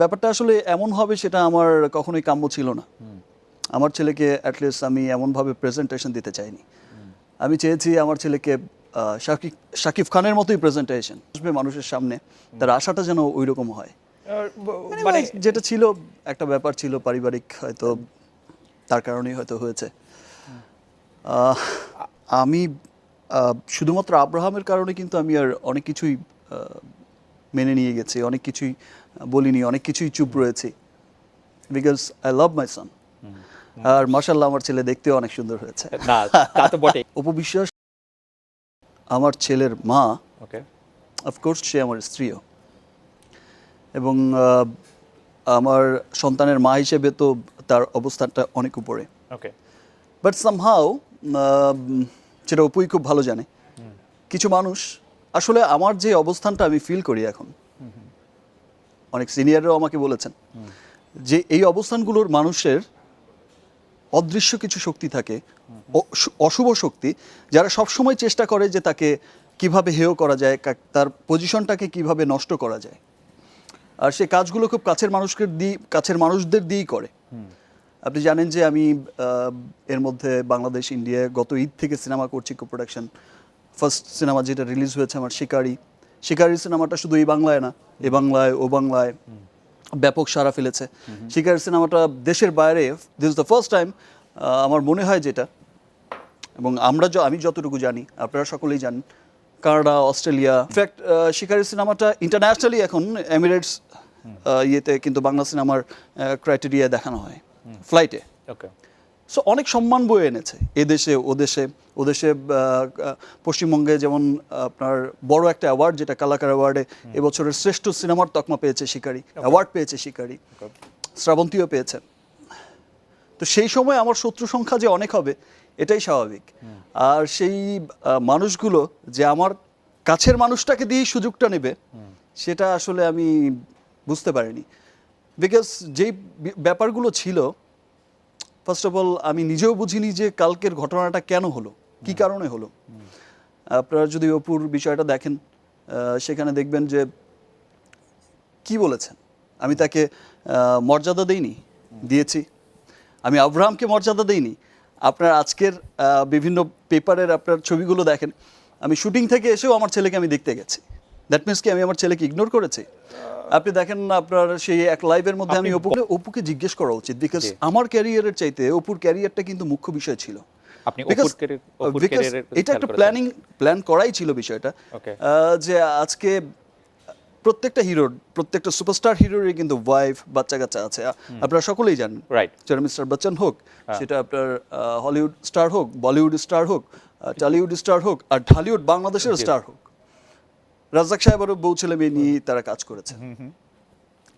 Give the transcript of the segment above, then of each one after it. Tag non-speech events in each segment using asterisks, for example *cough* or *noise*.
ব্যাপারটা আসলে এমন হবে সেটা আমার কখনোই কাম্য ছিল না। আমার ছেলেকে অ্যাটলিস্ট আমি এমনভাবে প্রেজেন্টেশন দিতে চাইনি। আমি চেয়েছি আমার ছেলেকে শাকিব শাকিব খানের মতোই প্রেজেন্টেশন আসবে মানুষের সামনে। তার আশাটা যেন ওই রকম হয় মানে যেটা ছিল একটা ব্যাপার ছিল পারিবারিক হয়তো তার কারণেই হয়তো হয়েছে। আহ, আমি আহ, শুধুমাত্র আব্রাহামের কারণে কিন্তু আমি আর অনেক কিছুই মেনে নিয়ে গেছি অনেক কিছুই বলিনি অনেক কিছুই চুপ রয়েছি। বিকজ আই লাভ মাই সন আর মাসাল্লাহ আমার ছেলে দেখতেও অনেক সুন্দর হয়েছে। উপবিশ্বাস *laughs* আমার ছেলের মা অফকোর্স সে আমার স্ত্রীও। এবং আমার সন্তানের মা হিসেবে তো তার অবস্থানটা অনেক উপরে। ওকে। বাট সামহাও যেটা অপুই খুব ভালো জানে। কিছু মানুষ আসলে আমার যে অবস্থানটা আমি ফিল করি এখন অনেক সিনিয়ররাও আমাকে বলেছেন যে এই অবস্থানগুলোর মানুষের অদৃশ্য কিছু শক্তি থাকে অশুভ শক্তি যারা সবসময় চেষ্টা করে যে তাকে কীভাবে হেয় করা যায় তার পজিশনটাকে কীভাবে নষ্ট করা যায়। আর সে কাজগুলো খুব কাছের মানুষকে দিয়ে কাছের মানুষদের দিয়েই করে। আপনি জানেন যে আমি এর মধ্যে বাংলাদেশ ইন্ডিয়া গত ঈদ থেকে সিনেমা করছি কো প্রোডাকশন ফার্স্ট সিনেমা যেটা রিলিজ হয়েছে আমার শিকারি। শিকারি সিনেমাটা শুধু এই বাংলায় না এ বাংলায় ও বাংলায় ব্যাপক সাড়া ফেলেছে। শিকারি সিনেমাটা দেশের বাইরে দিস দ্য ফার্স্ট টাইম আমার মনে হয় যেটা এবং আমরা আমি যতটুকু জানি আপনারা সকলেই জানেন কানাডা অস্ট্রেলিয়া ইনফ্যাক্ট শিকারি সিনেমাটা ইন্টারন্যাশনালি এখন এমিরেটস ইয়েতে কিন্তু বাংলা সিনেমার ক্রাইটেরিয়া দেখানো হয়। ফ্লাইটে ওকে সো অনেক সম্মান বয়ে এনেছে এদেশে ওদেশে আহ, পশ্চিমবঙ্গে যেমন আপনার বড় একটা অ্যাওয়ার্ড যেটা কালাকার অ্যাওয়ার্ডে এবছরের শ্রেষ্ঠ সিনেমার তকমা পেয়েছে শিকারি অ্যাওয়ার্ড পেয়েছে শিকারি। শ্রাবন্তীও পেয়েছে। তো সেই সময় আমার শত্রু সংখ্যা যে অনেক হবে এটাই স্বাভাবিক। আর সেই মানুষগুলো যে আমার কাছের মানুষটাকে দিয়েই সুযোগটা নেবে সেটা আসলে আমি বুঝতে পারিনি। বিকজ যেই ব্যাপারগুলো ছিল ফার্স্ট অফ অল, আমি নিজেও বুঝিনি যে কালকের ঘটনাটা কেন হলো, কি কারণে হলো। আপনারা যদি অপুর বিষয়টা দেখেন সেখানে দেখবেন যে কি বলেছেন। আমি তাকে মর্যাদা দেইনি, দিয়েছি। আমি আব্রাহামকে মর্যাদা দেইনি। আপনার আজকের বিভিন্ন পেপারের আপনার ছবিগুলো দেখেন। আমি শুটিং থেকে এসেও আমার ছেলেকে আমি দেখতে গেছি। দ্যাট মিনস কি, আমি আমার ছেলেকে ইগনোর করেছি? আপনি দেখেন না আপনার সেই এক লাইভের মধ্যে আমি অপুকে অপুকে জিজ্ঞেস করা উচিত বিকজ আমার ক্যারিয়ারের চাইতে অপুর ক্যারিয়ারটা কিন্তু মুখ্য বিষয় ছিল। এটা একটা প্ল্যানিং প্ল্যান করাই ছিল বিষয়টা। যে আজকে প্রত্যেকটা হিরোর প্রত্যেকটা সুপারস্টার হিরোরই কিন্তু ওয়াইফ বাচ্চা কাচ্চা আছে আপনারা সকলেই জানেন. সেটা মিস্টার বচ্চন হোক সেটা আপনার হলিউড স্টার হোক বলিউড স্টার হোক টলিউড স্টার হোক আর ঢালিউড বাংলাদেশের স্টার হোক। রাজাক সাহেবেরও বউ ছেলে মেয়ে নিয়ে তারা কাজ করেছে।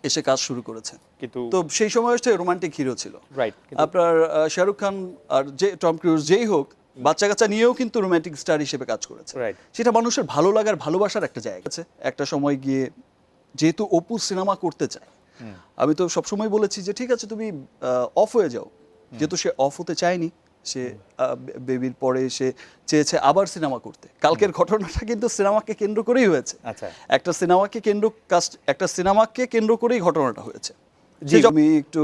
এসে কাজ শুরু করেছে। কিন্তু তো সেই সময় হচ্ছে রোমান্টিক হিরো ছিল। রাইট আপনার শাহরুখ খান আর যে টম ক্রুজ যেই হোক বাচ্চা কাচ্চা নিয়েও কিন্তু রোমান্টিক স্টার হিসেবে কাজ করেছে. সেটা মানুষের ভালো লাগার ভালোবাসার একটা জায়গা আছে। একটা সময় গিয়ে যেহেতু অপু সিনেমা করতে চায় আমি তো সবসময় বলেছি যে ঠিক আছে তুমি অফ হয়ে যাও। যেহেতু সে অফ হতে চায়নি সে বেবির পরে সে চেয়েছে আবার সিনেমা করতে। কালকের ঘটনাটা কিন্তু সিনেমাকে কেন্দ্র করেই হয়েছে। আচ্ছা। একটা সিনেমাকে কেন্দ্র কাস্ট একটা সিনেমাকে কেন্দ্র করেই ঘটনাটা হয়েছে। জি। তুমি একটু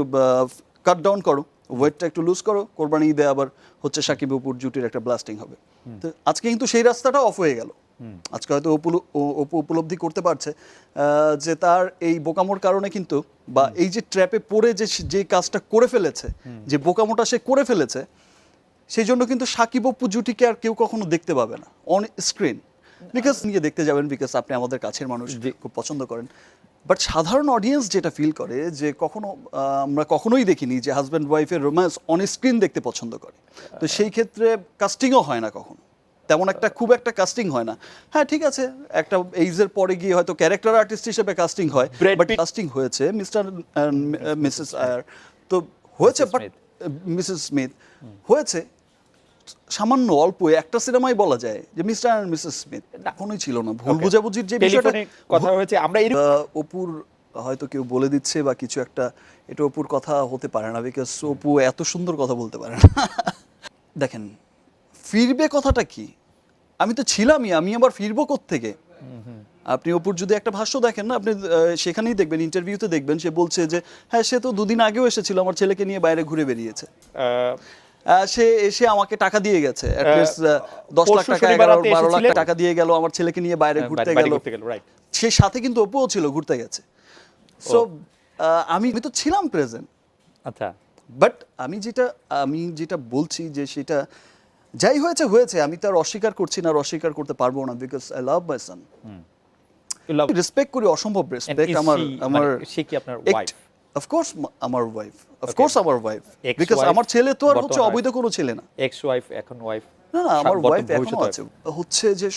কাট ডাউন করো ওয়েটটা একটু লুজ করো কোরবানি ঈদে আবার হচ্ছে সাকিব অপুর জুটির একটা ব্লাস্টিং হবে। তো আজকে কিন্তু সেই রাস্তাটা অফ হয়ে গেল। আজকে হয়তো অপু উপলব্ধি করতে পারছে আহ, যে তার এই বোকামোর কারণে কিন্তু বা এই যে ট্র্যাপে পড়ে যে যে কাজটা করে ফেলেছে যে বোকামোটা সে করে ফেলেছে সেই জন্য কিন্তু সাকিব অপু জুটিকে আর কেউ কখনো দেখতে পাবে না অন স্ক্রিন বিকজ নিয়ে দেখতে যাবেন বিকজ আপনি আমাদের কাছের মানুষ খুব পছন্দ করেন। বাট সাধারণ অডিয়েন্স যেটা ফিল করে যে কখনো আমরা কখনোই দেখিনি যে হাজব্যান্ড ওয়াইফের রোম্যান্স অন স্ক্রিন দেখতে পছন্দ করে। তো সেই ক্ষেত্রে কাস্টিংও হয় না কখনো। তেমন একটা খুব একটা কাস্টিং হয় না। হ্যাঁ ঠিক আছে একটা এইজের পরে গিয়ে হয়তো ক্যারেক্টার আর্টিস্ট হিসেবে কাস্টিং হয় বাট কাস্টিং হয়েছে মিস্টার মিসেস আয়ার তো হয়েছে বাট মিসেস স্মিথ হয়েছে। সামান্য অল্প একটা সিনেমাই বলা যায় যে মিস্টার অ্যান্ড মিসেস স্মিথ। এখনই ছিল না। ভুল. বোঝাবুঝির যে বিষয়টা কথা হয়েছে আমরা এই অপুর হয়তো কেউ বলে দিচ্ছে বা কিছু একটা এটা অপুর কথা হতে পারে না বিকজ অপু এত সুন্দর কথা বলতে পারে না। *laughs* দেখেন ফিরবে কথাটা কি? আমি তো ছিলামই আমি আবার ফিরবো থেকে আপনি অপুর যদি একটা ভাষ্য দেখেন না আপনি সেখানেই দেখবেন ইন্টারভিউতে দেখবেন সে বলছে যে হ্যাঁ সে তো দুদিন আগেও এসেছিল আমার ছেলেকে নিয়ে বাইরে ঘুরে বেরিয়েছে। সে এসে আমাকে টাকা দিয়ে গেছে। দশ লাখ টাকা এগারো বারো লাখ টাকা দিয়ে গেল আমার ছেলেকে নিয়ে বাইরে ঘুরতে হ্যাঁ, গেল। ঘুরতে গেল সে সাথে কিন্তু অপুও ছিল ঘুরতে গেছে। সো আমি আমি তো ছিলাম প্রেজেন্ট আচ্ছা। বাট আমি যেটা আমি যেটা বলছি যে সেটা যাই হয়েছে হয়েছে। আমি তার অস্বীকার করছি না আর অস্বীকার করতে পারব না because I love my son respect করি অসম্ভব রেসপেক্ট আমার আমার মানে সে কি আপনার আমার ওয়াইফ আমার ওয়াইফ বিকজ আমার ছেলে তো আর হচ্ছে অবৈধ কোনো ছেলে না। এক্স ওয়াইফ এখন ওয়াইফ না না আমার ওয়াইফ এখনও আছে। হচ্ছে যে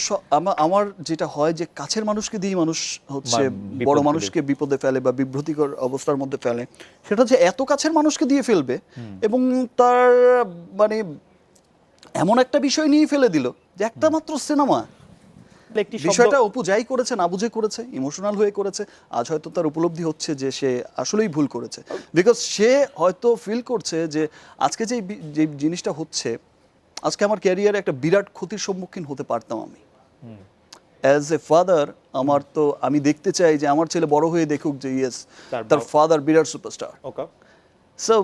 আমার যেটা হয় যে কাছের মানুষকে দিয়ে মানুষ হচ্ছে বড় মানুষকে বিপদে ফেলে বা বিভ্রতিকর অবস্থার মধ্যে ফেলে সেটা হচ্ছে এত কাছের মানুষকে দিয়ে ফেলবে এবং তার মানে এমন একটা বিষয় নিয়ে ফেলে দিল যে একটা মাত্র সিনেমা। একটি বিষয়টা অপু যাই করেছে না বুঝে করেছে ইমোশনাল হয়ে করেছে আজ হয়তো তার উপলব্ধি হচ্ছে যে সে আসলেই ভুল করেছে। বিকজ সে হয়তো ফিল করছে যে আজকে যে যে জিনিসটা হচ্ছে আজকে আমার ক্যারিয়ারে একটা বিরাট ক্ষতির সম্মুখীন হতে পারতাম আমি। অ্যাজ এ ফাদার আমার তো আমি দেখতে চাই যে আমার ছেলে বড় হয়ে দেখুক যে ইয়েস তার তার ফাদার বিরাট সুপারস্টার ওকে। সো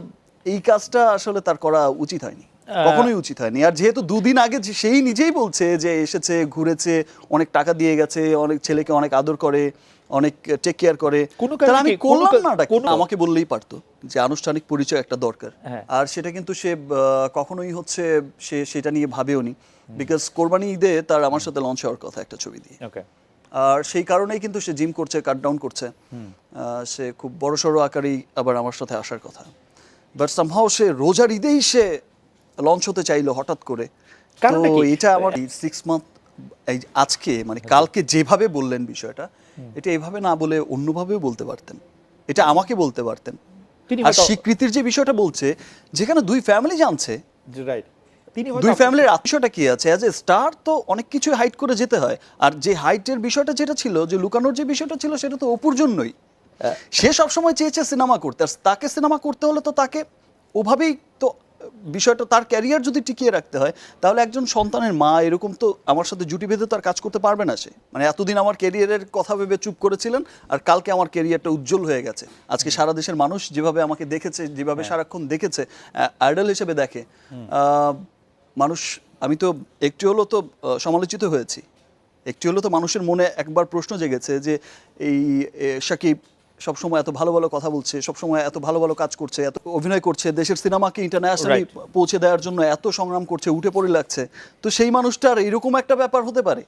এই কাজটা আসলে তার করা উচিত হয়নি। কখনোই উচিত হয়নি। আর যেহেতু দুদিন আগে সেই নিজেই বলছে যে এসেছে ঘুরেছে অনেক টাকা দিয়ে গেছে অনেক ছেলেকে অনেক আদর করে অনেক টেক কেয়ার করে তাহলে আমি করলাম না আমাকে বললেই পারতো যে আনুষ্ঠানিক পরিচয় একটা দরকার। হ্যাঁ। আর সেটা কিন্তু সে কখনোই হচ্ছে সে সেটা নিয়ে ভাবেও নি। বিকজ কোরবানি ঈদে তার আমার সাথে লঞ্চ হওয়ার কথা একটা ছবি দিয়ে। আর সেই কারণেই কিন্তু সে জিম করছে কাট ডাউন করছে। সে খুব বড় সড়ো আকারেই আবার আমার সাথে আসার কথা। বাট সামহাও সে রোজার ঈদেই সে লঞ্চ হতে চাইলো হঠাৎ করে। তো এটা আমার সিক্স মান্থ এই আজকে মানে কালকে যেভাবে বললেন বিষয়টা এটা এভাবে না বলে অন্যভাবেও বলতে পারতেন। এটা আমাকে বলতে পারতেন। আর স্বীকৃতির যে বিষয়টা বলছে যেখানে দুই ফ্যামিলি জানছে। রাইট দুই ফ্যামিলির আত্মীয়টা কি আছে? অ্যাজ এ স্টার তো অনেক কিছু হাইট করে যেতে হয়। আর যে হাইটের বিষয়টা যেটা ছিল যে লুকানোর যে বিষয়টা ছিল সেটা তো অপুর জন্যই। সে সবসময় চেয়েছে সিনেমা করতে। আর তাকে সিনেমা করতে হলে তো তাকে ওভাবেই তো বিষয়টা তার ক্যারিয়ার যদি টিকিয়ে রাখতে হয় তাহলে একজন সন্তানের মা এরকম তো আমার সাথে জুটি বেঁধে তো আর কাজ করতে পারবে না সে। মানে এতদিন আমার ক্যারিয়ারের কথা ভেবে চুপ করেছিলেন আর কালকে আমার ক্যারিয়ারটা উজ্জ্বল হয়ে গেছে। আজকে সারা দেশের মানুষ যেভাবে আমাকে দেখেছে যেভাবে সারাক্ষণ দেখেছে আইডল হিসেবে দেখে মানুষ আমি তো একটু হলো তো সমালোচিত হয়েছি। একটি হলো তো মানুষের মনে একবার প্রশ্ন জেগেছে যে এই সাকিব সবসময় এত ভালো ভালো কথা বলছে সবসময় এত ভালো ভালো কাজ করছে এত অভিনয় করছে দেশের সিনেমাকে ইন্টারন্যাশনালি পৌঁছে দেওয়ার জন্য এত সংগ্রাম করছে উঠে পড়ে লাগছে। তো সেই মানুষটার এরকম একটা ব্যাপার হতে পারে?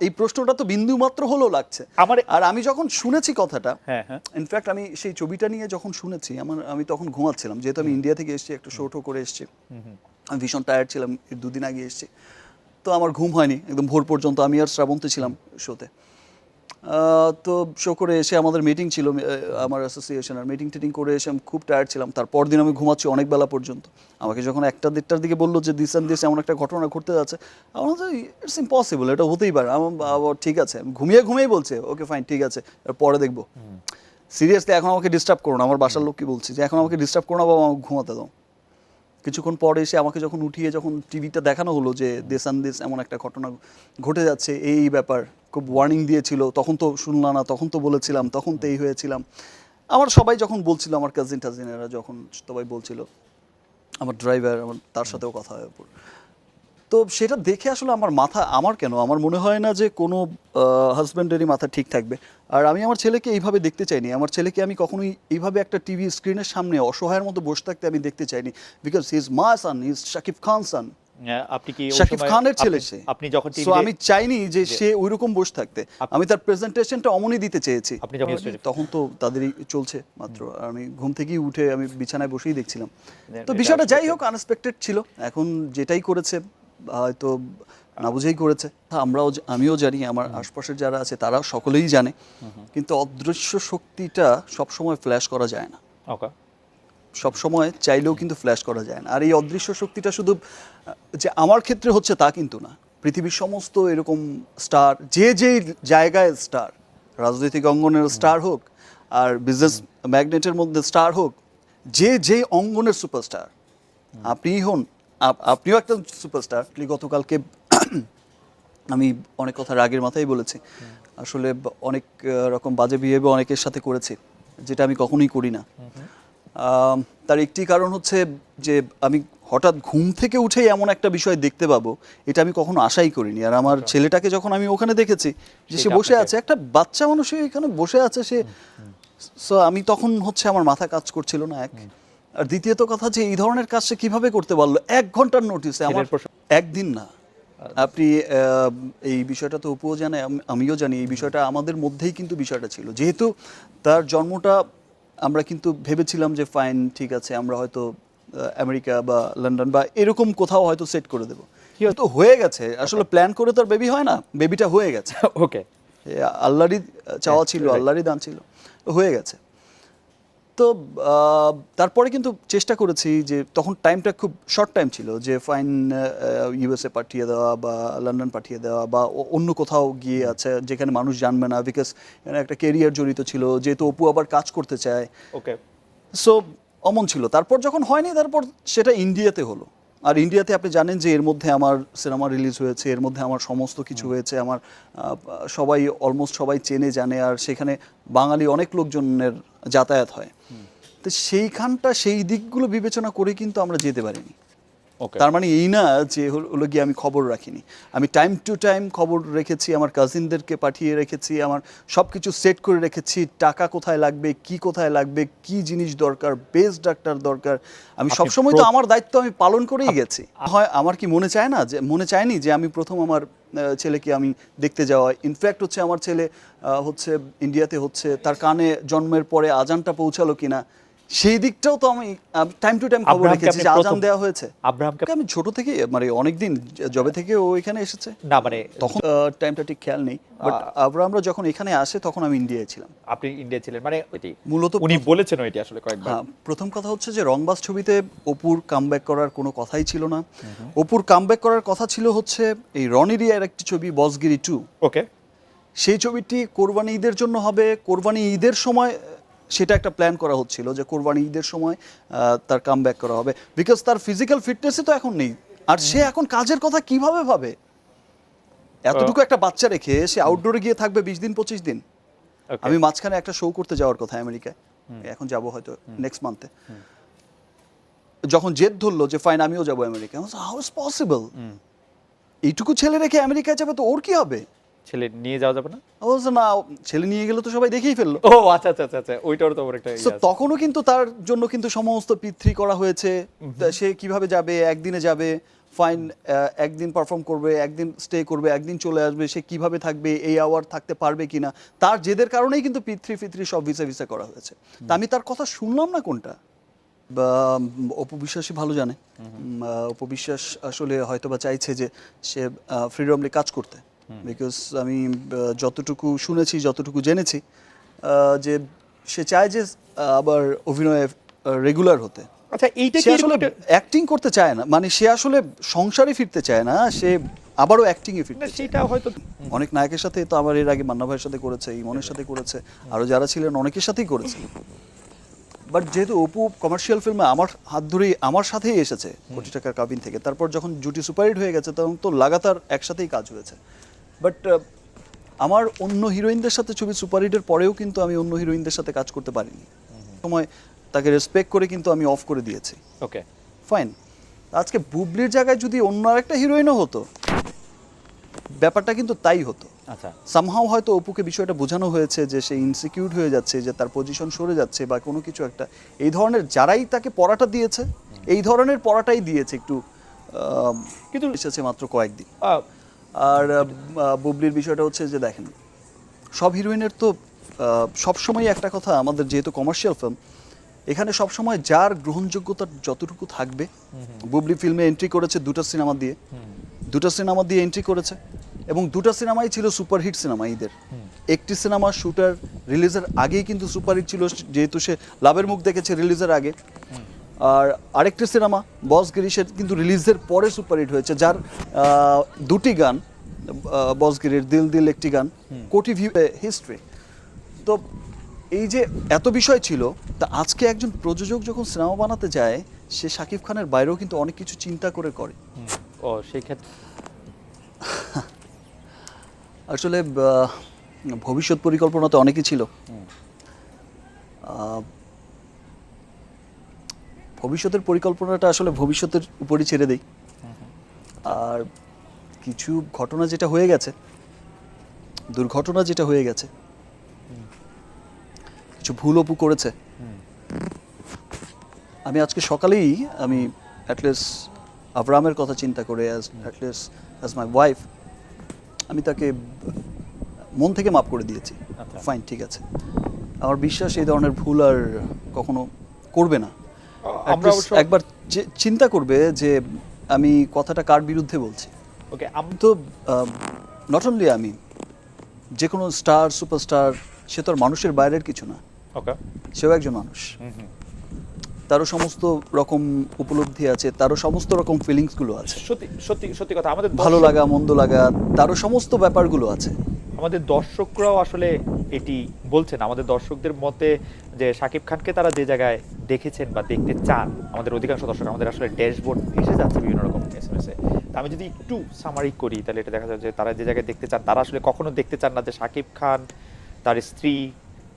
এই প্রশ্নটা তো বিন্দু মাত্র হলেও লাগছে। আমার- আর আমি যখন শুনেছি কথাটা হ্যাঁ হ্যাঁ। ইনফ্যাক্ট আমি সেই ছবিটা নিয়ে যখন শুনেছি আমার আমি তখন ঘুমাচ্ছিলাম যেহেতু আমি ইন্ডিয়া থেকে এসেছি একটু শোটো করে এসেছি। আমি ভীষণ টায়ার্ড ছিলাম দুদিন আগে এসেছি। তো আমার ঘুম হয়নি একদম ভোর পর্যন্ত আমি আর শ্রাবন্তী ছিলাম শোতে তো শো করে এসে আমাদের মিটিং ছিল আমার অ্যাসোসিয়েশনের মিটিং টিটিং করে এসে আমি খুব টায়ার্ড ছিলাম। তারপর দিন আমি ঘুমাচ্ছি অনেক বেলা পর্যন্ত। আমাকে যখন একটা দেড়টার দিকে বলল যে দিস অ্যান্ড দিস এমন একটা ঘটনা ঘটতে যাচ্ছে আমার ইটস ইম্পসিবল এটা হতেই পারে। আমার ঠিক আছে। আমি ঘুমিয়ে ঘুমিয়েই বলছে ওকে ফাইন ঠিক আছে পরে দেখব। সিরিয়াসলি এখন আমাকে ডিস্টার্ব করো না আমার বাসার লোককে বলছি যে এখন আমাকে ডিস্টার্ব করো না বাবা আমাকে ঘুমাতে দাও। কিছুক্ষণ পরে এসে আমাকে যখন উঠিয়ে যখন টিভিটা দেখানো হলো যে দেশ আন দেশ এমন একটা ঘটনা ঘটে যাচ্ছে, এই ব্যাপার খুব ওয়ার্নিং দিয়েছিল। তখন তো শুনলাম না, তখন তো বলেছিলাম, তখন তো এই হয়েছিলাম। আমার সবাই যখন বলছিল, আমার কাজিন টাজিনেরা যখন সবাই বলছিল, আমার ড্রাইভার আমার তার সাথেও কথা হয়ে ওপর তো সেটা দেখে আসলে আমার মাথা আমার কেন? আমার মনে হয় না যে কোনো হাজব্যান্ডেরই মাথা ঠিক থাকবে। আর আমি আমার ছেলেকে এইভাবে দেখতে চাইনি। আমার ছেলেকে আমি কখনোই এইভাবে একটা টিভি স্ক্রিনের সামনে অসহায়ের মতো বসে থাকতে আমি দেখতে চাইনি। বিকজ হি ইজ মা সান হি ইজ শাকিব খান সান হ্যাঁ, আপনি কি শাকিব খানের ছেলে সে। আপনি যখন সো আমি চাইনি যে সে ওইরকম বসে থাকতে। আমি তার প্রেজেন্টেশনটা অমনই দিতে চেয়েছি। আপনি যখন তখন তো তাদেরই চলছে মাত্র। আর আমি ঘুম থেকেই উঠে আমি বিছানায় বসেই দেখছিলাম। তো বিষয়টা যাই হোক আনএক্সপেক্টেড ছিল। এখন যেটাই করেছে হয়তো না বুঝেই করেছে। আমরাও আমিও জানি আমার আশপাশের যারা আছে তারাও সকলেই জানে। কিন্তু অদৃশ্য শক্তিটা সবসময় ফ্ল্যাশ করা যায় না। ওকে। সব সময় চাইলেও কিন্তু ফ্ল্যাশ করা যায় না। আর এই অদৃশ্য শক্তিটা শুধু যে আমার ক্ষেত্রে হচ্ছে তা কিন্তু না। পৃথিবীর সমস্ত এরকম স্টার যে যে জায়গায় স্টার রাজনৈতিক অঙ্গনের স্টার হোক আর বিজনেস ম্যাগনেটের মধ্যে স্টার হোক যে যে অঙ্গনের সুপারস্টার আপনিই হন আপনিও একটা সুপারস্টার। গতকালকে *clears throat* আমি অনেক কথা রাগের মাথায় বলেছি। আসলে অনেক রকম বাজে বিহেভিয়ার অনেকের সাথে করেছি যেটা আমি কখনোই করি না। তার একটি কারণ হচ্ছে যে আমি হঠাৎ ঘুম থেকে উঠেই এমন একটা বিষয় দেখতে পাবো এটা আমি কখনো আশাই করিনি। আর আমার ছেলেটাকে যখন আমি ওখানে দেখেছি যে সে বসে আছে একটা বাচ্চা মানুষ এখানে বসে আছে সে সো আমি তখন হচ্ছে আমার মাথা কাজ করছিল না এক। আর দ্বিতীয়ত কথা যে এই ধরনের কাজ সে কীভাবে করতে পারল? এক ঘণ্টার নোটিসে আমার একদিন না। আপনি এই বিষয়টা তো অপুও জানে আমিও জানি এই বিষয়টা আমাদের মধ্যেই কিন্তু বিষয়টা ছিল। যেহেতু তার জন্মটা আমরা কিন্তু ভেবেছিলাম যে ফাইন ঠিক আছে আমরা হয়তো আমেরিকা বা লন্ডন বা এরকম কোথাও হয়তো সেট করে দেবো। তো হয়ে গেছে। আসলে প্ল্যান করে তো আর বেবি হয় না বেবিটা হয়ে গেছে। *laughs* ওকে আল্লাহরই চাওয়া ছিল আল্লাহরই দান ছিল। হয়ে গেছে। তো তারপরে কিন্তু চেষ্টা করেছি যে তখন টাইমটা খুব শর্ট টাইম ছিল যে ফাইন ইউএসএ পাঠিয়ে দেওয়া বা লন্ডন পাঠিয়ে দেওয়া বা অন্য কোথাও গিয়ে আছে যেখানে মানুষ জানবে না বিকজ এখানে একটা কেরিয়ার জড়িত ছিল যেহেতু অপু আবার কাজ করতে চায়। ওকে সো অমন ছিল। তারপর যখন হয়নি তারপর সেটা ইন্ডিয়াতে হলো। আর ইন্ডিয়াতে আপনি জানেন যে এর মধ্যে আমার সিনেমা রিলিজ হয়েছে এর মধ্যে আমার সমস্ত কিছু হয়েছে আমার সবাই অলমোস্ট সবাই চেনে জানে আর সেখানে বাঙালি অনেক লোকজনের যাতায়াত হয়। তো সেইখানটা সেই দিকগুলো বিবেচনা করে কিন্তু আমরা যেতে পারিনি। তার মানে এই না যে হলো গিয়ে আমি খবর রাখিনি। আমি টাইম টু টাইম খবর রেখেছি আমার কাজিনদেরকে পাঠিয়ে রেখেছি আমার সব কিছু সেট করে রেখেছি টাকা কোথায় লাগবে কি কোথায় লাগবে কি জিনিস দরকার বেস্ট ডাক্তার দরকার। আমি সবসময় তো আমার দায়িত্ব আমি পালন করেই গেছি। হয় আমার কি মনে চায় না যে মনে চায়নি যে আমি প্রথম আমার ছেলেকে আমি দেখতে যাওয়া। ইনফ্যাক্ট হচ্ছে আমার ছেলে হচ্ছে ইন্ডিয়াতে হচ্ছে তার কানে জন্মের পরে আজানটা পৌঁছালো কিনা সেই দিকটাও তো আমি টাইম টু টাইম খবর রেখেছি আজান দেওয়া হয়েছে। আব্রাহামকে আমি ছোট থেকে মানে অনেক দিন জবে থেকে ও এখানে এসেছে। না মানে তখন টাইমটা ঠিক খেয়াল নেই। বাট আমরা যখন এখানে আসে তখন আমি ইন্ডিয়ায় ছিলাম। আপনি ইন্ডিয়া ছিলেন মানে মূলত উনি বলেছেন এটি আসলে কয়েকবার। হ্যাঁ প্রথম কথা হচ্ছে যে রংবাস ছবিতে অপুর কামব্যাক করার কোনো কথাই ছিল না। অপুর কামব্যাক করার কথা ছিল হচ্ছে এই রনিরিয়ার একটি ছবি বসগিরি টু ওকে। সেই ছবিটি কোরবানি ঈদের জন্য হবে। কোরবানি ঈদের সময় সেটা একটা প্ল্যান করা হচ্ছিল যে কোরবানি ঈদের সময় তার কাম ব্যাক করা হবে। বিকজ তার ফিজিক্যাল ফিটনেসই তো এখন নেই। আর সে এখন কাজের কথা কীভাবে ভাবে? এতটুকু একটা বাচ্চা রেখে সে আউটডোরে গিয়ে থাকবে বিশ দিন পঁচিশ দিন। আমি মাঝখানে একটা শো করতে যাওয়ার কথা আমেরিকায়। এখন যাব হয়তো নেক্সট মান্থে যখন জেদ ধরলো যে ফাইন আমিও যাব আমেরিকা হাউ ইজ পসিবল এইটুকু ছেলে রেখে আমেরিকায় যাবে তো ওর কি হবে? ছেলে নিয়ে যাওয়া যাবে না? ও না ছেলে নিয়ে গেলে তো সবাই দেখেই ফেলল। ও আচ্ছা আচ্ছা আচ্ছা আচ্ছা ওইটার তো একটা ইয়ে তখনও কিন্তু তার জন্য কিন্তু সমস্ত পিতৃ করা হয়েছে। সে কীভাবে যাবে একদিনে যাবে ফাইন একদিন পারফর্ম করবে একদিন স্টে করবে একদিন চলে আসবে সে কীভাবে থাকবে এই আওয়ার থাকতে পারবে কিনা তার জেদের কারণেই কিন্তু পিতৃ ফিতৃ সব ভিসা ভিসা করা হয়েছে। তা আমি তার কথা শুনলাম না কোনটা? বা উম, অপু বিশ্বাসই ভালো জানে। উম, আহ, অপু বিশ্বাস আসলে হয়তো বা চাইছে যে সে ফ্রিডমলি কাজ করতে। বিকজ আমি যতটুকু শুনেছি যতটুকু জেনেছি যে সে চায় যে আবার অভিনয়ে রেগুলার হতে। আচ্ছা এইটা কি আসলে অ্যাক্টিং করতে চায় না। মানে সে আসলে সংসারে ফিরতে চায় না সে আবারও অ্যাক্টিং এ ফিরতে সেটা হয়তো অনেক নায়কের সাথে তো আমার এর আগে মান্না ভাইয়ের সাথে করেছে ইমনের সাথে করেছে আরও যারা ছিলেন অনেকের সাথেই করেছে। বাট যেহেতু অপু কমার্শিয়াল ফিল্মে আমার হাত ধরেই আমার সাথেই এসেছে কোটি টাকার কাবিন থেকে তারপর যখন জুটি সুপারহিট হয়ে গেছে তখন তো লাগাতার একসাথেই কাজ হয়েছে। বাট আমার অন্য হিরোইনদের সাথে ছবি সুপারহিটের পরেও কিন্তু আমি অন্য হিরোইনদের সাথে কাজ করতে পারিনি। সময় তাকে রেসপেক্ট করে কিন্তু আমি অফ করে দিয়েছি। ওকে ফাইন আজকে বুবলির জায়গায় যদি অন্য আরেকটা হিরোইনও হতো ব্যাপারটা কিন্তু তাই হতো। আচ্ছা। সামহাও হয়তো অপুকে বিষয়টা বোঝানো হয়েছে যে সে ইনসিকিউর হয়ে যাচ্ছে যে তার পজিশন সরে যাচ্ছে বা কোনো কিছু একটা। এই ধরনের যারাই তাকে পড়াটা দিয়েছে এই ধরনের পড়াটাই দিয়েছে একটু কিন্তু এসেছে মাত্র কয়েকদিন। আর বুবলির বিষয়টা হচ্ছে যে দেখেন সব হিরোইনের তো সব সময় একটা কথা আমাদের যেহেতু কমার্শিয়াল ফিল্ম এখানে সব সময় যার গ্রহণযোগ্যতা যতটুকু থাকবে বুবলি ফিল্মে এন্ট্রি করেছে দুটো সিনেমা দিয়ে। দুটো সিনেমা দিয়ে এন্ট্রি করেছে এবং দুটো সিনেমাই ছিল সুপারহিট সিনেমা ঈদের। একটি সিনেমা শুটার রিলিজের আগেই কিন্তু সুপারহিট ছিল যেহেতু সে লাভের মুখ দেখেছে রিলিজের আগে। আর আরেকটি সিনেমা বস গিরিশের কিন্তু রিলিজের পরে সুপারহিট হয়েছে যার দুটি গান আহ, বস গিরির দিল দিল একটি গান কোটি ভিউ হিস্ট্রি। তো এই যে এত বিষয় ছিল তা আজকে একজন প্রযোজক যখন সিনেমা বানাতে যায় সে শাকিব খানের বাইরেও কিন্তু অনেক কিছু চিন্তা করে করে। ও সেই ক্ষেত্রে *laughs* আসলে ভবিষ্যৎ পরিকল্পনা তো অনেকই ছিল। ভবিষ্যতের পরিকল্পনাটা আসলে ভবিষ্যতের উপরই ছেড়ে দেই। আর কিছু ঘটনা যেটা হয়ে গেছে দুর্ঘটনা যেটা হয়ে গেছে কিছু ভুল অপু করেছে আমি আজকে সকালেই আমি অ্যাটলিস্ট আবরামের কথা চিন্তা করে as at least as my wife আমি তাকে মন থেকে মাফ করে দিয়েছি। আচ্ছা। ফাইন ঠিক আছে। আমার বিশ্বাস এই ধরনের ভুল আর কখনো করবে না। আমরা একবার যে- চিন্তা করবে যে আমি কথাটা কার বিরুদ্ধে বলছি। ওকে আমি তো নট অনলি আমি যে কোনো স্টার সুপারস্টার সে তো আর মানুষের বাইরের কিছু না। ওকে সেও একজন মানুষ। হুম হুম। তারও সমস্ত রকম উপলব্ধি আছে তারও সমস্ত রকম ফিলিংসগুলো আছে। সত্যি সত্যি সত্যি কথা। আমাদের ভালো লাগা মন্দ লাগা তারও সমস্ত ব্যাপারগুলো আছে। আমাদের দর্শকরাও আসলে এটি বলছেন। আমাদের দর্শকদের মতে যে শাকিব খানকে তারা যে জায়গায় দেখেছেন বা দেখতে চান আমাদের অধিকাংশ দর্শক আমাদের আসলে ড্যাশবোর্ড ভেসে যাচ্ছে বিভিন্ন রকম এস এম এসে আমি যদি একটু সামারি করি তাহলে এটা দেখা যায় যে তারা যে জায়গায় দেখতে চান তারা আসলে কখনো দেখতে চান না যে শাকিব খান তার স্ত্রী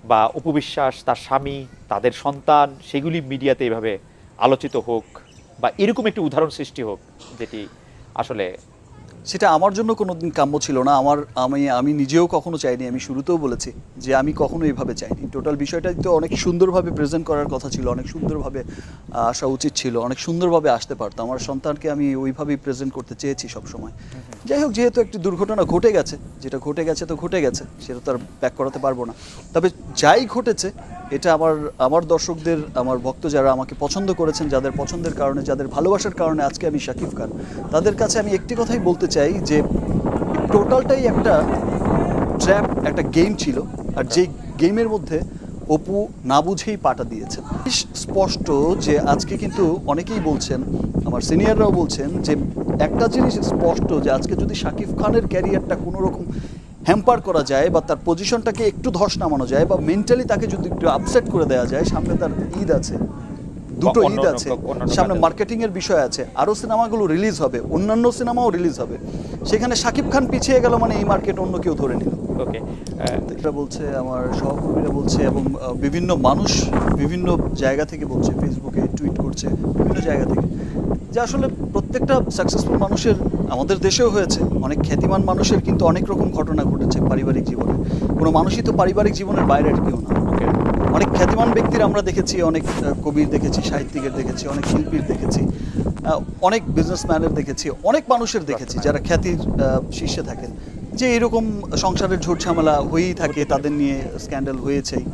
বা উপবিশ্বাস, তার স্বামী, তাদের সন্তান, সেগুলি মিডিয়াতে এভাবে আলোচিত হোক বা এরকম একটি উদাহরণ সৃষ্টি হোক যেটি আসলে সেটা আমার জন্য কোনোদিন কাম্য ছিল না। আমার আমি আমি নিজেও কখনো চাইনি আমি শুরুতেও বলেছি যে আমি কখনো এইভাবে চাইনি। টোটাল বিষয়টা তো অনেক সুন্দরভাবে প্রেজেন্ট করার কথা ছিল অনেক সুন্দরভাবে আসা উচিত ছিল অনেক সুন্দরভাবে আসতে পারতো। আমার সন্তানকে আমি ওইভাবেই প্রেজেন্ট করতে চেয়েছি সবসময়। যাই হোক যেহেতু একটি দুর্ঘটনা ঘটে গেছে যেটা ঘটে গেছে তো ঘটে গেছে সেটা তো আর ব্যাক করাতে পারব না। তবে যাই ঘটেছে এটা আমার আমার দর্শকদের আমার ভক্ত যারা আমাকে পছন্দ করেছেন যাদের পছন্দের কারণে যাদের ভালোবাসার কারণে আজকে আমি শাকিব খান তাদের কাছে আমি একটি কথাই বলতে চাই যে টোটালটাই একটা ট্র্যাপ, একটা গেম ছিল। আর যেই গেমের মধ্যে অপু না বুঝেই পাটা দিয়েছেন বেশ স্পষ্ট যে আজকে কিন্তু অনেকেই বলছেন, আমার সিনিয়ররাও বলছেন যে একটা জিনিস স্পষ্ট যে আজকে যদি শাকিব খানের ক্যারিয়ারটা কোনো রকম হ্যাম্পার করা যায় বা তার পজিশনটাকে একটু ধস নামানো যায় বা মেন্টালি তাকে যদি একটু আপসেট করে দেওয়া যায়, সামনে তার ঈদ আছে। দুটো ঈদ আছে সামনে মার্কেটিং এর বিষয় আছে আরও সিনেমাগুলো রিলিজ হবে অন্যান্য সিনেমাও রিলিজ হবে। সেখানে শাকিব খান পিছিয়ে গেল মানে এই মার্কেট অন্য কেউ ধরে নিল। ওকে এটা বলছে আমার সহকর্মীরা বলছে এবং বিভিন্ন মানুষ বিভিন্ন জায়গা থেকে বলছে ফেসবুকে টুইট করছে বিভিন্ন জায়গা থেকে। যে আসলে প্রত্যেকটা সাকসেসফুল মানুষের আমাদের দেশেও হয়েছে অনেক খ্যাতিমান মানুষের কিন্তু অনেক রকম ঘটনা ঘটেছে পারিবারিক জীবনে। কোনো মানুষই তো পারিবারিক জীবনের বাইরের কেউ না। অনেক খ্যাতিমান ব্যক্তির আমরা দেখেছি, অনেক কবির দেখেছি, সাহিত্যিকের দেখেছি, অনেক শিল্পীর দেখেছি অনেক বিজনেসম্যানের দেখেছি, অনেক মানুষের দেখেছি যারা খ্যাতির শীর্ষে থাকেন। যে এরকম সংসারের ঝামেলা হয়েই থাকে, তাদের নিয়ে স্ক্যান্ডাল হয়েছেই।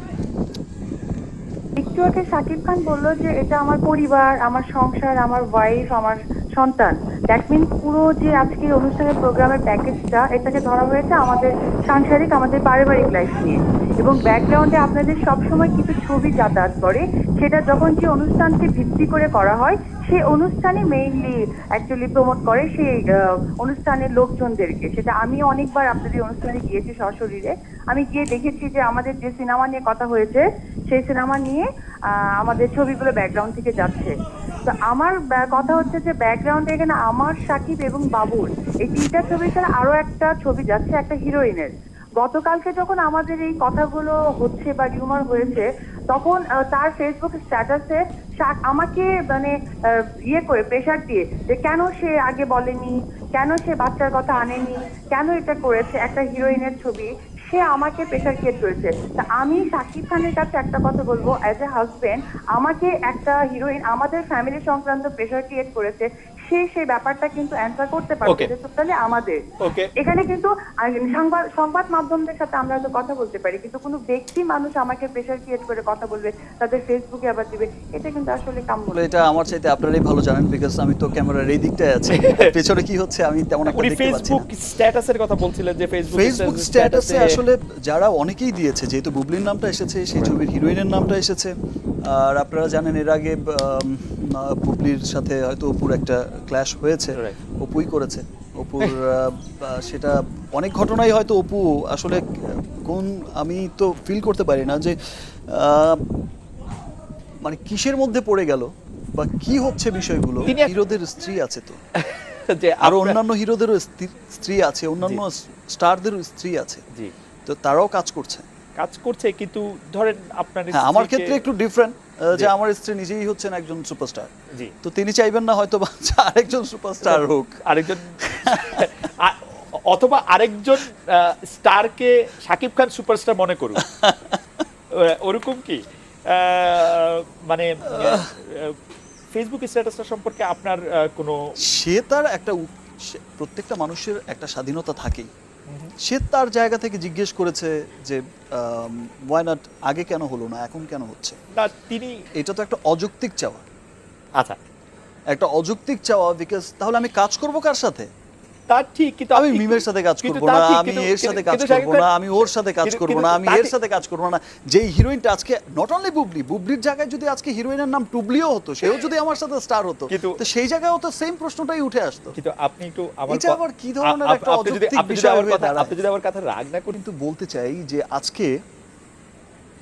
একটু আগে শাকিব খান বলল যে এটা আমার পরিবার, আমার সংসার, আমার ওয়াইফ আমার সন্তান। দ্যাট মিনস পুরো যে আজকে অনুষ্ঠানের প্রোগ্রামের প্যাকেজটা এটাকে ধরা হয়েছে আমাদের সাংসারিক, আমাদের পারিবারিক লাইফ নিয়ে। এবং ব্যাকগ্রাউন্ডে আপনাদের সবসময় কিছু ছবি যাতায়াত করে। সেটা যখন যে অনুষ্ঠানকে ভিত্তি করে করা হয় সেই অনুষ্ঠানে মেইনলি অ্যাকচুয়ালি প্রমোট করে সেই অনুষ্ঠানের লোকজনদেরকে। সেটা আমি অনেকবার আপনাদের অনুষ্ঠানে গিয়েছি সশরীরে। আমি গিয়ে দেখেছি যে আমাদের যে সিনেমা নিয়ে কথা হয়েছে, সেই সিনেমা নিয়ে আমাদের ছবিগুলো ব্যাকগ্রাউন্ড থেকে যাচ্ছে। তো আমার কথা হচ্ছে যে ব্যাকগ্রাউন্ডে এখানে আমার, সাকিব এবং বাবুর। এই তিনটা ছবি ছাড়া আরও একটা ছবি যাচ্ছে, একটা হিরোইনের গতকালকে যখন আমাদের এই কথাগুলো হচ্ছে বা রিউমার হয়েছে, তখন তার ফেসবুক স্ট্যাটাসে আমাকে মানে ইয়ে করে প্রেশার দিয়ে যে কেন সে আগে বলেনি, কেন সে বাচ্চার কথা আনেনি, কেন এটা করেছে, একটা হিরোইনের ছবি, সে আমাকে প্রেশার ক্রিয়েট করেছে। তা আমি শাকিব খানের কাছে একটা কথা বলব অ্যাজ এ হাজবেন্ড আমাকে একটা হিরোইন আমাদের ফ্যামিলি সংক্রান্ত প্রেশার ক্রিয়েট করেছে সে সেই ব্যাপারটা কিন্তু অ্যান্সার করতে. যে টোটালি আমাদের। এখানে কিন্তু সংবাদ সংবাদ মাধ্যমদের সাথে আমরা হয়তো কথা বলতে পারি কিন্তু কোনো ব্যক্তি মানুষ আমাকে প্রেশার ক্রিয়েট করে কথা বলবে তাদের ফেসবুকে আবার দিবে এটা কিন্তু আসলে বলে এটা আমার চাইতে আপনারাই ভালো জানেন বিকজ আমি তো ক্যামেরার এই দিকটায় আছি। *laughs* পেছনে কি হচ্ছে আমি তেমন একটা দেখতে পাচ্ছি ফেসবুক স্ট্যাটাসের কথা বলছিলেন যে ফেসবুক ফেসবুক স্ট্যাটাসে আসলে যারা অনেকেই দিয়েছে যেহেতু বুবলির নামটা এসেছে সেই ছবির হিরোইনের নামটা এসেছে। আর আপনারা জানেন এর আগে বুবলির সাথে হয়তো অপুর একটা ক্ল্যাশ হয়েছে অপুই করেছে। অপুর সেটা অনেক ঘটনাই হয়তো অপু আসলে কোন আমি তো ফিল করতে পারি না যে মানে কিসের মধ্যে পড়ে গেল বা কি হচ্ছে বিষয়গুলো? হিরোদের স্ত্রী আছে তো। *laughs* যে আরও অন্যান্য হিরোদেরও স্ত্রী- আছে অন্যান্য স্টারদেরও স্ত্রী আছে। জি। তো তারাও কাজ করছে। কাজ করছে কিন্তু ধরেন আপনার হ্যাঁ আমার ক্ষেত্রে একটু ডিফারেন্ট যে আমার স্ত্রী নিজেই হচ্ছেন একজন সুপারস্টার। জি। তো তিনি চাইবেন না হয়তো আরেকজন সুপারস্টার হোক। আরেকজন অথবা আরেকজন স্টারকে শাকিব খান সুপারস্টার মনে করুন ওরকম কি? মানে ফেসবুক স্ট্যাটাসটা সম্পর্কে আপনার কোনো সে তার একটা প্রত্যেকটা মানুষের একটা স্বাধীনতা থাকেই। সে তার জায়গা থেকে জিজ্ঞেস করেছে যে ওয়াইনাট আগে কেন হলো না এখন কেন হচ্ছে? তিনি এটা তো একটা অযৌক্তিক চাওয়া। আচ্ছা। একটা অযৌক্তিক চাওয়া বিকজ তাহলে আমি কাজ করব কার সাথে? তা ঠিক কিন্তু আমি মিমের সাথে কাজ করব না আমি এর সাথে কাজ করব না আমি ওর সাথে কাজ করব না আমি এর সাথে কাজ করব না যেই হিরোইনটা আজকে নট অনলি বুবলি বুবলির জায়গায় যদি আজকে হিরোইনের নাম টুবলিও হতো সেও যদি আমার সাথে স্টার হতো তো সেই জায়গায়ও তো সেম প্রশ্নটাই উঠে আসতো। কিন্তু আপনি একটু আমার এটা আবার কি ধরনের একটা অযৌক্তিক আপনি যদি বিষয় হয়ে দাঁড়ায়? আপনি যদি আমার কথা রাগ না করেন কিন্তু বলতে চাই যে আজকে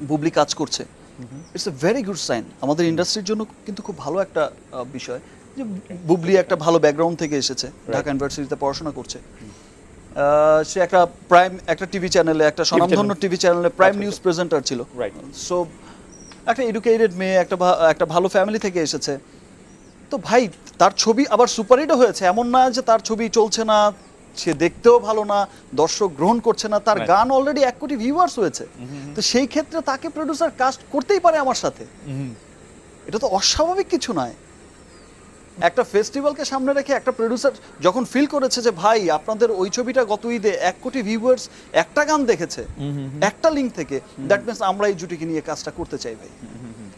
বুবলি কাজ করছে। It's a very good sign আমাদের ইন্ডাস্ট্রির জন্য কিন্তু খুব ভালো একটা বিষয়। যে বুবলি একটা ভালো ব্যাকগ্রাউন্ড থেকে এসেছে ঢাকা ইউনিভার্সিটিতে পড়াশোনা করছে। সে একটা প্রাইম একটা টিভি চ্যানেলে একটা স্বনামধন্য টিভি চ্যানেলে প্রাইম নিউজ প্রেজেন্টার ছিল। সো একটা এডুকেটেড মেয়ে একটা একটা ভালো ফ্যামিলি থেকে এসেছে। তো ভাই তার ছবি আবার সুপারহিটও হয়েছে। এমন না যে তার ছবি চলছে না সে দেখতেও ভালো না দর্শক গ্রহণ করছে না তার গান অলরেডি এক কোটি ভিউয়ার্স হয়েছে। তো সেই ক্ষেত্রে তাকে প্রডিউসার কাস্ট করতেই পারে আমার সাথে। এটা তো অস্বাভাবিক কিছু নয়। একটা ফেস্টিভ্যালকে সামনে রেখে একটা প্রডিউসার যখন ফিল করেছে যে ভাই আপনাদের ওই ছবিটা গত ঈদে এক কোটি ভিউয়ার্স একটা গান দেখেছে একটা লিঙ্ক থেকে দ্যাট মিনস আমরা এই জুটিকে নিয়ে কাজটা করতে চাই ভাই।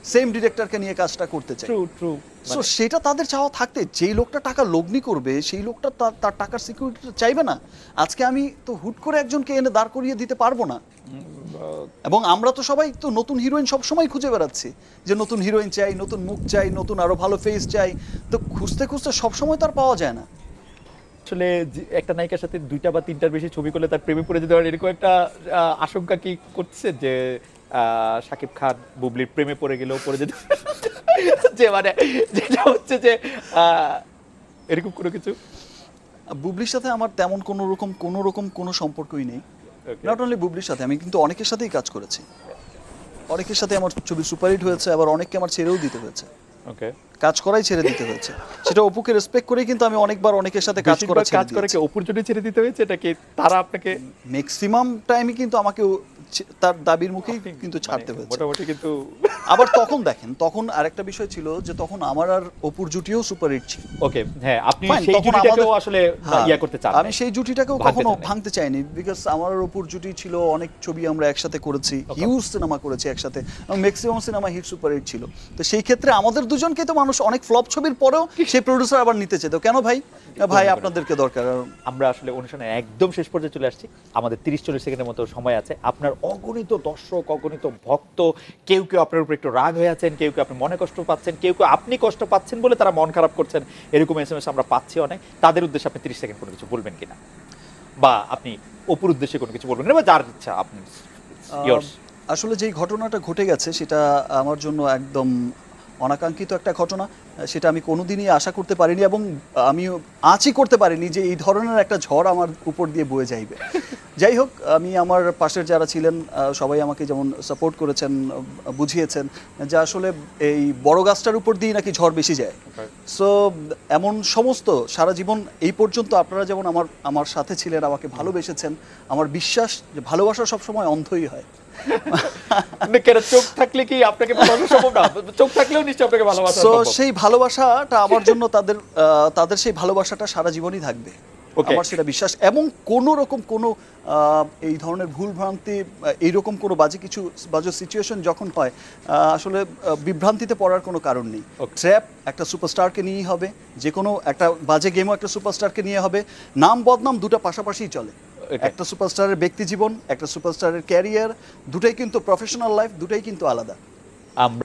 সেম ডিরেক্টরকে নিয়ে কাজটা করতে চাই। ট্রু ট্রু সো সেটা তাদের চাওয়া থাকতে যেই লোকটা টাকা লগ্নি করবে সেই লোকটা তার তার টাকার সিকিউরিটি চাইবে না। আজকে আমি তো হুট করে একজনকে এনে দাঁড় করিয়ে দিতে পারব না। এবং আমরা তো সবাই তো নতুন হিরোইন সব সময় খুঁজে বেড়াচ্ছি যে নতুন হিরোইন চাই নতুন মুখ চাই নতুন আরও ভালো ফেস চাই। তো খুঁজতে খুঁজতে সব সময় তো আর পাওয়া যায় না। আসলে যে- একটা নায়িকার সাথে দুইটা বা তিনটার বেশি ছবি করলে তার প্রেমে পড়ে যেতে পারে এরকম একটা আশঙ্কা কি করছে যে শাকিব খান বুবলির প্রেমে পড়ে গেলেও পড়ে যেতে যে মানে যেটা হচ্ছে যে এরকম কোনো কিছু? বুবলির সাথে আমার তেমন কোনো রকম কোনো রকম কোনো সম্পর্কই নেই। নট অনলি বুবলির সাথে আমি কিন্তু অনেকের সাথেই কাজ করেছি। অনেকের সাথে আমার ছবি সুপারহিট হয়েছে আবার অনেককে আমার ছেড়েও দিতে হয়েছে। ওকে কাজ করাই ছেড়ে দিতে হয়েছে। সেটা অপুকে রেসপেক্ট করেই কিন্তু আমি অনেকবার অনেকের সাথে কাজ করা কাজ করে কি অপুর জন্য ছেড়ে দিতে হয়েছে এটা কি তারা আপনাকে ম্যাক্সিমাম টাইমই কিন্তু আমাকে তার দাবির মুখেই কিন্তু ছাড়তে মানে হয়েছে। মোটামুটি কিন্তু আবার তখন দেখেন তখন আরেকটা বিষয় ছিল যে তখন আমার আর অপুর জুটিও সুপারহিট ছিল। ওকে হ্যাঁ আপনি সেই জুটিটাকেও আসলে হ্যাঁ, ইয়া করতে চান আমি সেই জুটিটাকেও কখনো ভাঙতে চাইনি বিকজ আমার আর অপুর জুটি ছিল অনেক ছবি আমরা একসাথে করেছি হিউজ সিনেমা করেছি একসাথে maximum cinema hit super hit ছিল। তো সেই ক্ষেত্রে আমাদের দুজনকে তো মানুষ অনেক ফ্লপ ছবির পরেও সেই প্রডিউসার আবার নিতে চেত কেন ভাই? ভাই আপনাদেরকে দরকার। আমরা আসলে অনুষ্ঠানে একদম শেষ পর্যায়ে চলে আসছি। আমাদের তিরিশ চল্লিশ সেকেন্ডের মতো সময় আছে। আপনার অগণিত দর্শক অগণিত ভক্ত কেউ কেউ আপনার উপর একটু রাগ হয়ে আছেন কেউ কেউ আপনি মনে কষ্ট পাচ্ছেন কেউ কেউ আপনি কষ্ট পাচ্ছেন বলে তারা মন খারাপ করছেন এরকম এস এম এস আমরা পাচ্ছি অনেক। তাদের উদ্দেশ্যে আপনি তিরিশ সেকেন্ড কোনো কিছু বলবেন কিনা? বা আপনি অপুর উদ্দেশ্যে কোনো কিছু বলবেন বা যার ইচ্ছা আপনি আসলে যে ঘটনাটা ঘটে গেছে সেটা আমার জন্য একদম অনাকাঙ্ক্ষিত একটা ঘটনা সেটা আমি কোনোদিনই আশা করতে পারিনি এবং আমি আঁচই করতে পারিনি যে এই ধরনের একটা ঝড় আমার উপর দিয়ে বয়ে যাইবে। যাই হোক আমি আমার পাশের যারা ছিলেন সবাই আমাকে যেমন সাপোর্ট করেছেন বুঝিয়েছেন যে আসলে এই বড় গাছটার উপর দিয়ে নাকি ঝড় বেশি যায়। সো এমন সমস্ত সারা জীবন এই পর্যন্ত আপনারা যেমন আমার আমার সাথে ছিলেন আমাকে ভালোবেসেছেন আমার বিশ্বাস যে ভালোবাসা সবসময় অন্ধই হয়। *laughs* কেন চোখ থাকলে কি আপনাকে সম্ভব না? চোখ থাকলেও নিশ্চয়ই আপনাকে ভালোবাসা সো সেই ভালোবাসাটা আমার জন্য তাদের তাদের সেই ভালোবাসাটা সারা জীবনই থাকবে। আমার সেটা বিশ্বাস। এবং কোনো রকম কোনো এই ধরনের ভুল ভ্রান্তি এইরকম কোনো বাজে কিছু বাজে সিচুয়েশন যখন হয় আসলে বিভ্রান্তিতে পড়ার কোনো কারণ নেই। ট্র্যাপ একটা সুপারস্টারকে নিয়েই হবে যে কোনো একটা বাজে গেমও একটা সুপারস্টারকে নিয়ে হবে। নাম বদনাম দুটো পাশাপাশিই চলে. একটা সুপারস্টারের ব্যক্তি জীবন একটা সুপারস্টারের ক্যারিয়ার দুটাই কিন্তু প্রফেশনাল লাইফ দুটাই কিন্তু আলাদা। আমরা